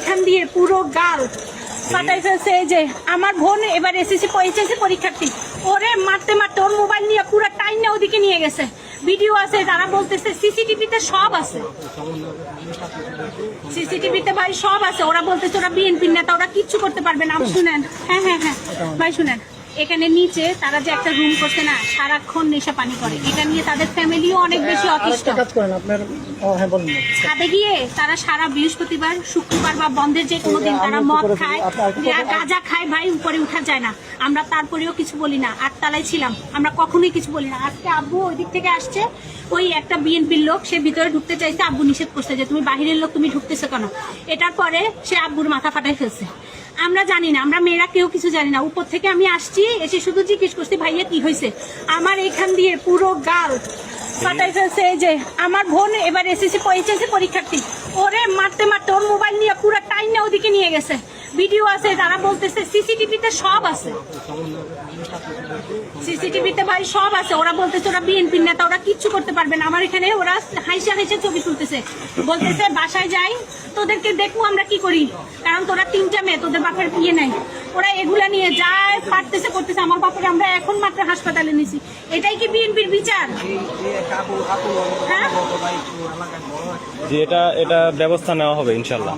এখান দিয়ে পুরো গাল ফাটাই ফেলছে এই যে, আমার বোন এবার এসেছে এইচএসসি পরীক্ষার্থী। ওরে মারতে মারতে, ওর মোবাইল নিয়ে পুরো টাইম না ওদিকে নিয়ে গেছে। ভিডিও আছে, তারা বলতেছে, সিসিটিভিতে সব আছে। সিসিটিভিতে ভাই সব আছে। ওরা বলতেছে, ওরা বিএনপির নেতা, ওরা কিচ্ছু করতে পারবে না। শুনেন। হ্যাঁ হ্যাঁ হ্যাঁ। ভাই, শুনেন। এখানে নিচে তারা যে একটা রুম করছে না সারাক্ষণ নেশা পানি করে। এটা নিয়ে তাদের ফ্যামিলিও অনেক বেশি অতিষ্ঠ। কাজ করেন আপনার হ্যাঁ বলুন। ছাদে গিয়ে তারা সারা বৃহস্পতিবার শুক্রবার বা বন্ধের যে কোনো দিন তারা মদ খায় গাঁজা খায় ভাই উপরে উঠা যায় না। আমরা তারপরেও কিছু বলি না। আটতলায় ছিলাম। আমরা কখনোই কিছু বলি না। আজকে আব্বু ওই দিক থেকে আসছে। ওই একটা বিএনপির লোক সে ভিতরে ঢুকতে চাইছে। আব্বু নিষেধ করছে যে তুমি বাহিরের লোক তুমি ঢুকতেছো কেন? এটার পরে সে আব্বুর মাথা ফাটাই ফেলছে। আমরা জানি না, আমরা মেয়েরা কেউ কিছু জানি না। উপর থেকে আমি আসছি, এসে শুধু জিজ্ঞেস করছি, ভাইয়া, কি হয়েছে? আমার এখান দিয়ে পুরো গাল ফাটাই ফেলছে এই যে, আমার বোন এবার এসএসসি এইচএসসি পরীক্ষার্থী। ওরে, মারতে মারতে ওর মোবাইল নিয়ে পুরো টাইম না ওদিকে নিয়ে গেছে। ভিডিও আছে, তারা বলতেছে, সিসিটিভিতে সব আছে। সিসিটিভিতে ভাই সব আছে। ওরা বলতেছে, ওরা বিএনপির নেতা, ওরা কিচ্ছু করতে পারবে না। আমার এখানে ওরা হাইসা হাইসা ছবি তুলতেছে। বলতেছে, বাসায় যাই তোদেরকে দেখব আমরা কি করি। কারণ তোরা তিনটা মেয়ে, তোদের বাপের বিয়ে নাই। ওরা এগুলা নিয়ে যায় পারতেছে, করতেছে, আমার বাপের আমরা এখন মাত্র হাসপাতালে নিছি এটাই কি বিএনপির বিচার? এটা এটা ব্যবস্থা নেওয়া হবে, ইনশাল্লাহ।